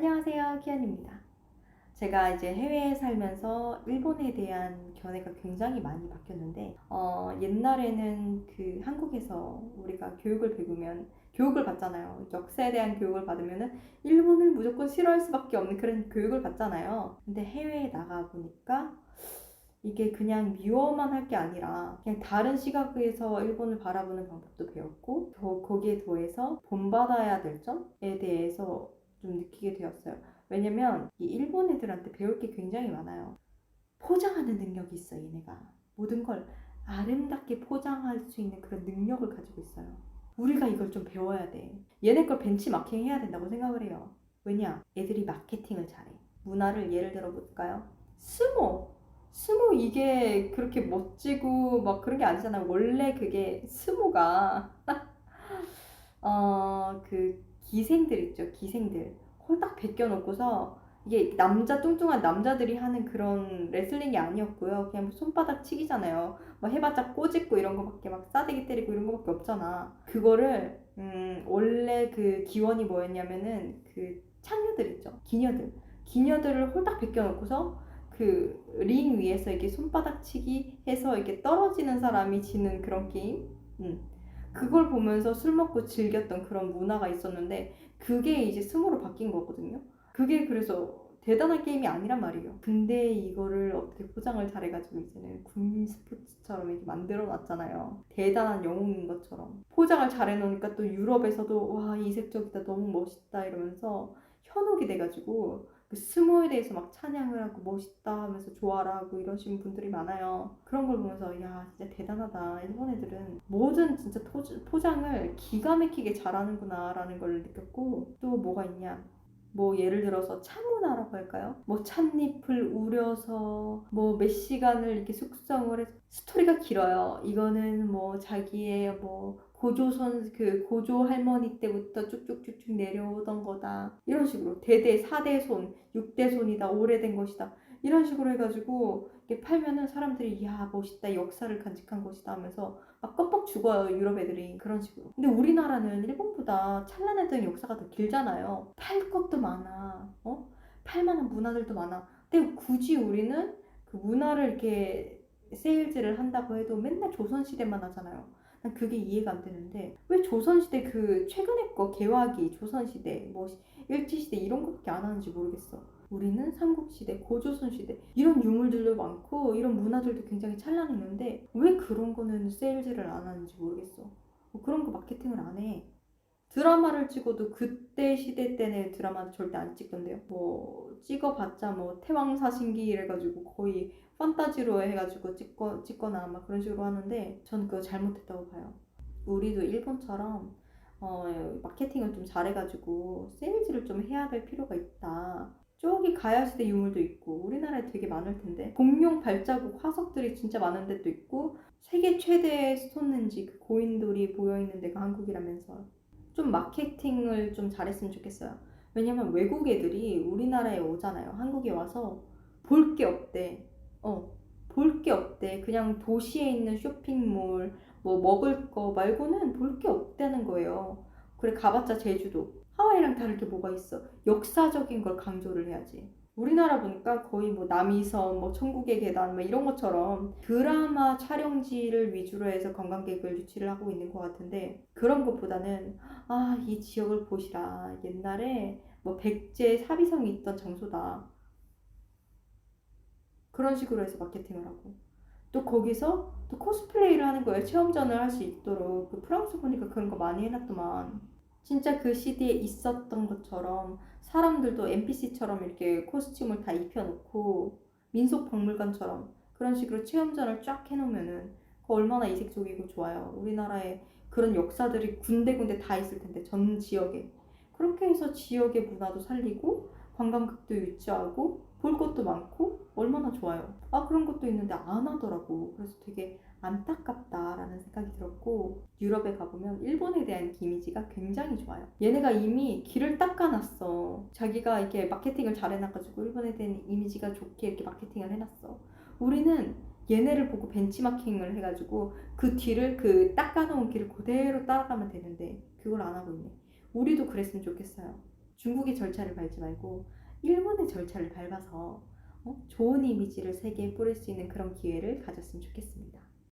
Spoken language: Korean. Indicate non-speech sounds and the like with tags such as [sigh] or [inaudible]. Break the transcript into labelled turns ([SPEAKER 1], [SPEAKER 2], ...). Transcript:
[SPEAKER 1] 안녕하세요. 키안입니다. 제가 이제 해외에 살면서 일본에 대한 견해가 굉장히 많이 바뀌었는데, 어, 옛날에는 그 한국에서 우리가 교육을 배우면, 교육을 받잖아요. 역사에 대한 교육을 받으면은 일본을 무조건 싫어할 수밖에 없는 그런 교육을 받잖아요. 근데 해외에 나가 보니까 이게 그냥 미워만 할 게 아니라 그냥 다른 시각에서 일본을 바라보는 방법도 배웠고, 더 거기에 더해서 본받아야 될 점에 대해서 좀 느끼게 되었어요. 왜냐면 이 일본 애들한테 배울 게 굉장히 많아요. 포장하는 능력이 있어, 얘네가. 모든 걸 아름답게 포장할 수 있는 그런 능력을 가지고 있어요. 우리가 이걸 좀 배워야 돼. 얘네 걸 벤치마킹 해야 된다고 생각을 해요. 왜냐? 애들이 마케팅을 잘해. 문화를 예를 들어 볼까요? 스모. 스모 이게 그렇게 멋지고 막 그런 게 아니잖아요. 원래 그게 스모가 [laughs] 어, 그 기생들 있죠. 기생들. 홀딱 벗겨놓고서 이게 남자 뚱뚱한 남자들이 하는 그런 레슬링이 아니었고요. 그냥 뭐 손바닥 치기잖아요. 뭐 해봤자 꼬집고 이런 거밖에 막 싸대기 때리고 이런 거밖에 없잖아. 그거를 음, 원래 그 기원이 뭐였냐면은 그 창녀들 있죠. 기녀들. 기녀들을 홀딱 벗겨놓고서 그 링 위에서 이렇게 손바닥 치기 해서 이렇게 떨어지는 사람이 지는 그런 게임. 음. 그걸 보면서 술 먹고 즐겼던 그런 문화가 있었는데 그게 이제 스모로 바뀐 거거든요. 그게 그래서 대단한 게임이 아니란 말이에요. 근데 이거를 어떻게 포장을 잘해가지고 이제는 국민 스포츠처럼 이렇게 만들어 놨잖아요. 대단한 영웅인 것처럼. 포장을 잘해놓으니까 또 유럽에서도 와, 이색적이다, 너무 멋있다 이러면서 현혹이 돼가지고 그 스모에 대해서 막 찬양을 하고 멋있다 하면서 좋아라 하고 이러시는 분들이 많아요. 그런 걸 보면서 야 진짜 대단하다. 일본 애들은 뭐든 진짜 포장을 기가 막히게 잘하는구나라는 걸 느꼈고 또 뭐가 있냐. 뭐 예를 들어서 차문화라고 할까요? 뭐 찻잎을 우려서 뭐 몇 시간을 이렇게 숙성을 해서 스토리가 길어요. 이거는 뭐 자기의 뭐 고조선 그 고조 할머니 때부터 쭉쭉쭉쭉 내려오던 거다 이런 식으로 대대 사대손 육대손이다 오래된 것이다 이런 식으로 해가지고 이렇게 팔면은 사람들이 야 멋있다 역사를 간직한 것이다 하면서 막 껌뻑 죽어요 유럽 애들이. 그런 식으로. 근데 우리나라는 일본보다 찬란했던 역사가 더 길잖아요. 팔 것도 많아. 어? 팔만한 문화들도 많아. 근데 굳이 우리는 그 문화를 이렇게 세일즈를 한다고 해도 맨날 조선시대만 하잖아요. 난 그게 이해가 안 되는데 왜 조선시대 그 최근에 거 개화기 조선시대 뭐 일제시대 이런 거밖에 안 하는지 모르겠어. 우리는 삼국시대, 고조선시대 이런 유물들도 많고 이런 문화들도 굉장히 찬란했는데 왜 그런 거는 세일즈를 안 하는지 모르겠어. 뭐 그런 거 마케팅을 안 해. 드라마를 찍어도 그때 시대 때는 드라마 절대 안 찍던데요. 뭐 찍어봤자 뭐 태왕사신기 이래가지고 거의 판타지로 해가지고 찍거, 찍거나 막 그런 식으로 하는데 전 그거 잘못했다고 봐요. 우리도 일본처럼 어, 마케팅을 좀 잘해가지고 세일즈를 좀 해야 될 필요가 있다. 저기 가야시대 유물도 있고 우리나라에 되게 많을 텐데 공룡 발자국 화석들이 진짜 많은 데도 있고 세계 최대의 스톤렌지 그 고인돌이 모여있는 데가 한국이라면서 좀 마케팅을 좀 잘했으면 좋겠어요. 왜냐면 외국 애들이 우리나라에 오잖아요. 한국에 와서 볼 게 없대. 어, 볼 게 없대. 그냥 도시에 있는 쇼핑몰, 뭐 먹을 거 말고는 볼 게 없다는 거예요. 그래, 가봤자 제주도. 하와이랑 다를 게 뭐가 있어? 역사적인 걸 강조를 해야지. 우리나라 보니까 거의 뭐 남이섬, 뭐 천국의 계단, 뭐 이런 것처럼 드라마 촬영지를 위주로 해서 관광객을 유치를 하고 있는 것 같은데 그런 것보다는 아, 이 지역을 보시라. 옛날에 뭐 백제 사비성이 있던 장소다. 그런 식으로 해서 마케팅을 하고 또 거기서 또 코스플레이를 하는 거예요. 체험전을 할 수 있도록 그 프랑스 보니까 그런 거 많이 해놨더만 진짜 그 시대에 있었던 것처럼 사람들도 NPC처럼 이렇게 코스튬을 다 입혀놓고 민속 박물관처럼 그런 식으로 체험전을 쫙 해놓으면은 그 얼마나 이색적이고 좋아요. 우리나라에 그런 역사들이 군데군데 다 있을 텐데 전 지역에 그렇게 해서 지역의 문화도 살리고 관광객도 유치하고 볼 것도 많고 얼마나 좋아요. 아 그런 것도 있는데 안 하더라고. 그래서 되게 안타깝다라는 생각이 들었고 유럽에 가보면 일본에 대한 이미지가 굉장히 좋아요. 얘네가 이미 길을 닦아놨어. 자기가 이렇게 마케팅을 잘 해놔가지고 일본에 대한 이미지가 좋게 이렇게 마케팅을 해놨어. 우리는 얘네를 보고 벤치마킹을 해가지고 그 뒤를 그 닦아놓은 길을 그대로 따라가면 되는데 그걸 안 하고 있네. 우리도 그랬으면 좋겠어요. 중국의 절차를 밟지 말고 일본의 절차를 밟아서 어? 좋은 이미지를 세계에 뿌릴 수 있는 그런 기회를 가졌으면 좋겠습니다.